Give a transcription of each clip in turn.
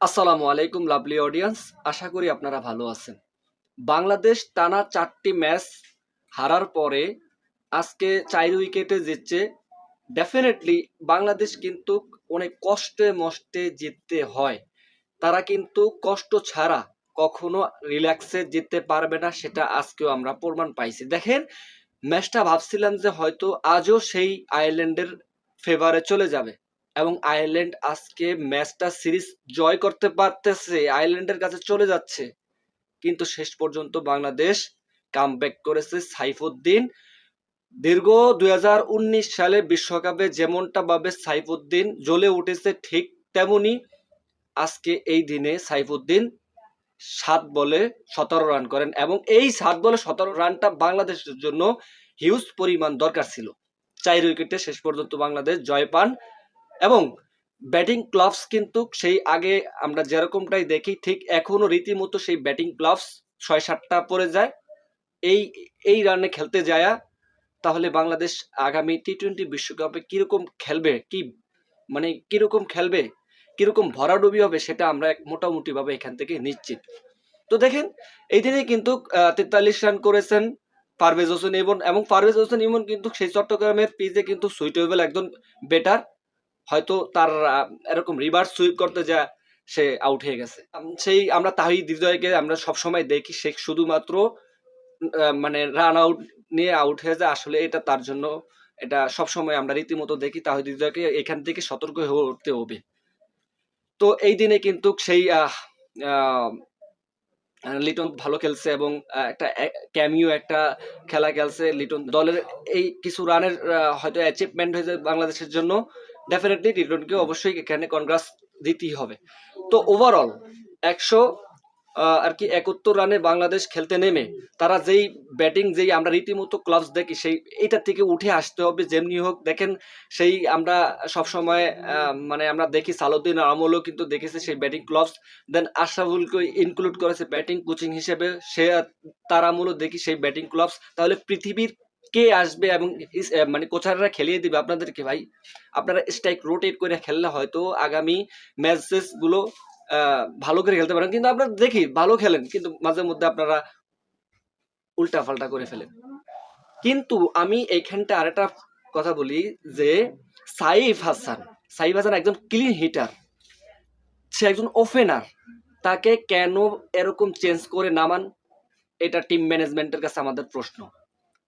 আসসালামু আলাইকুম lovely audience আশা করি আপনারা ভালো আছেন। বাংলাদেশ টানা চারটি ম্যাচ হারার পরে আজকে চার উইকেটে জিতছে। ডেফিনেটলি বাংলাদেশ কিন্তু অনেক কষ্টে মষ্টে জিততে হয়। তারা কিন্তু কষ্ট ছাড়া কখনো রিল্যাক্সে জিততে পারবে না, সেটা আজকেও আমরা প্রমাণ পাইছি। দেখেন, ম্যাচটা ভাবছিলাম যে হয়তো আজও সেই আয়ারল্যান্ডের ফেভারে চলে যাবে। এবং আয়ারল্যান্ড আজকে ম্যাচটা সিরিজ জয় করতে পারতেছে। আয়ারল্যান্ডের কাছে চলে যাচ্ছে। কিন্তু শেষ পর্যন্ত বাংলাদেশ কামব্যাক করেছে সাইফুদ্দিন। দীর্ঘ দু হাজার উনিশ সালে বিশ্বকাপে যেমনটা ভাবে সাইফুদ্দিন, জ্বলে উঠেছে ঠিক তেমনি আজকে এই দিনে সাইফুদ্দিন সাত বলে সতেরো রান করেন এবং এই সাত বলে সতেরো রানটা বাংলাদেশের জন্য হিউজ পরিমাণ দরকার ছিল। চার উইকেটে শেষ পর্যন্ত বাংলাদেশ জয় পান। এবং ব্যাটিং ক্লাবস কিন্তু সেই আগে আমরা যেরকমটাই দেখি, ঠিক এখনও রীতিমতো সেই ব্যাটিং ক্লাবস ছয় সাতটা পড়ে যায়। এই এই রানে খেলতে যায় তাহলে বাংলাদেশ আগামী টি টোয়েন্টি বিশ্বকাপে কীরকম খেলবে, কি মানে কীরকম খেলবে, কীরকম ভরাডুবি হবে সেটা আমরা এক মোটামুটি ভাবে এখান থেকে নিশ্চিত। তো দেখেন, এই দিনে কিন্তু তেতাল্লিশ রান করেছেন পারভেজ হোসেন ইমন এবং পারভেজ হোসেন ইমন কিন্তু সেই চট্টগ্রামের পিচে কিন্তু সুইটেবল একজন বেটার হয়তো তার এরকম রিভার্স সুইপ করতে যা সে আউট হয়ে গেছে। সেই আমরা তাহিদ হৃদয়কে আমরা সবসময় দেখি, সে শুধুমাত্র মানে রান আউট নিয়ে আউট হয়ে যায়। আসলে এটা তার জন্য, এটা সবসময় আমরা রীতিমতো দেখি, তাহিদ হৃদয়কে এখান থেকে সতর্ক হয়ে উঠতে হবে। তো এই দিনে কিন্তু সেই লিটন ভালো খেলছে এবং একটা ক্যামিও একটা খেলা খেলছে লিটন। দলের এই কিছু রানের হয়তো অ্যাচিভমেন্ট হয়েছে বাংলাদেশের জন্য। ডেফিনেটলি লিটনকে অবশ্যই এখানে কনগ্রাস দিতেই হবে। তো ওভারঅল একশো আর কি একাত্তর রানে বাংলাদেশ খেলতে নেমে তারা যেই ব্যাটিং যেই আমরা রীতিমতো ক্লাবস দেখি সেই এইটা থেকে উঠে আসতে হবে যেমনি হোক দেখেন সেই আমরা সবসময় আহ, মানে আমরা দেখি সালুদ্দিন আমলও কিন্তু দেখেছি সেই ব্যাটিং ক্লাবস দেন আশরাফুলকে ইনক্লুড করেছে ব্যাটিং কোচিং হিসেবে সে তার আমলও দেখি সেই ব্যাটিং ক্লাবস তাহলে পৃথিবীর কে আসবে এবং মানে কোচাররা খেলিয়ে দিবে আপনাদেরকে ভাই? আপনারা স্ট্রাইক রোটেট করে খেললে হয়তো আগামী ম্যাচেসগুলো আহ, ভালো করে খেলতে পারেন। কিন্তু আপনারা দেখি, ভালো খেলেন, কিন্তু মাঝে মধ্যে আপনারা উল্টা পাল্টা করে ফেলেন। কিন্তু আমি এইখানটা আরেকটা কথা বলি যে, সাইফ হাসান সাইফ হাসান একজন ক্লিন হিটার সে একজন ওপেনার তাকে কেন এরকম চেঞ্জ করে নামান, এটা টিম ম্যানেজমেন্টের কাছে আমাদের প্রশ্ন।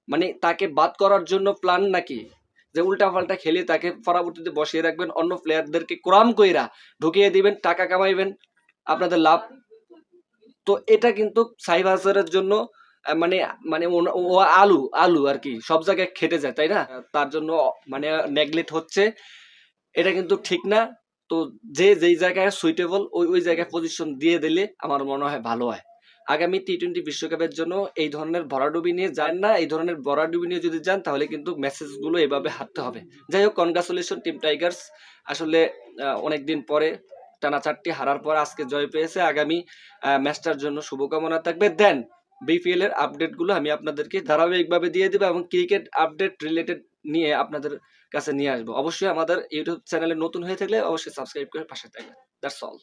মানে তাকে বাদ করার জন্য প্ল্যান নাকি? যে উল্টা পাল্টা খেলে তাকে পরবর্তীতে বসিয়ে রাখবেন, অন্য প্লেয়ারদেরকে ক্রাম কইরা ঢুকিয়ে দিবেন, টাকা কামাইবেন, আপনাদের লাভ। তো এটা কিন্তু সাইব জন্য মানে মানে ও আলু আলু আর কি, সব জায়গায় খেটে যায়, তাই না? তার জন্য মানে নেগলেক্ট হচ্ছে। এটা কিন্তু ঠিক না। তো যে, যেই জায়গায় সুইটেবল ওই ওই জায়গায় পজিশন দিয়ে দিলে আমার মনে হয় ভালো হয়। আগামী টি টোয়েন্টি বিশ্বকাপের জন্য এই ধরনের ভরাডুবি নিয়ে যান না। এই ধরনের ভরাডুবি নিয়ে যদি যান, তাহলে কিন্তু মেসেজগুলো এভাবে হাঁটতে হবে। যাই হোক কনগ্রাচুলেশন টিম টাইগার্স আসলে অনেক দিন পরে টানা চারটি হারার পর আজকে জয় পেয়েছে। আগামী ম্যাচটার জন্য শুভকামনা থাকবে। দেন বিপিএল এর আপডেটগুলো আমি আপনাদেরকে ধারাবাহিকভাবে দিয়ে দেবো এবং ক্রিকেট আপডেট রিলেটেড নিয়ে আপনাদের কাছে নিয়ে আসব। অবশ্যই আমাদের ইউটিউব চ্যানেলে নতুন হয়ে থাকলে অবশ্যই সাবস্ক্রাইব করে পাশে থাকবেন। That's all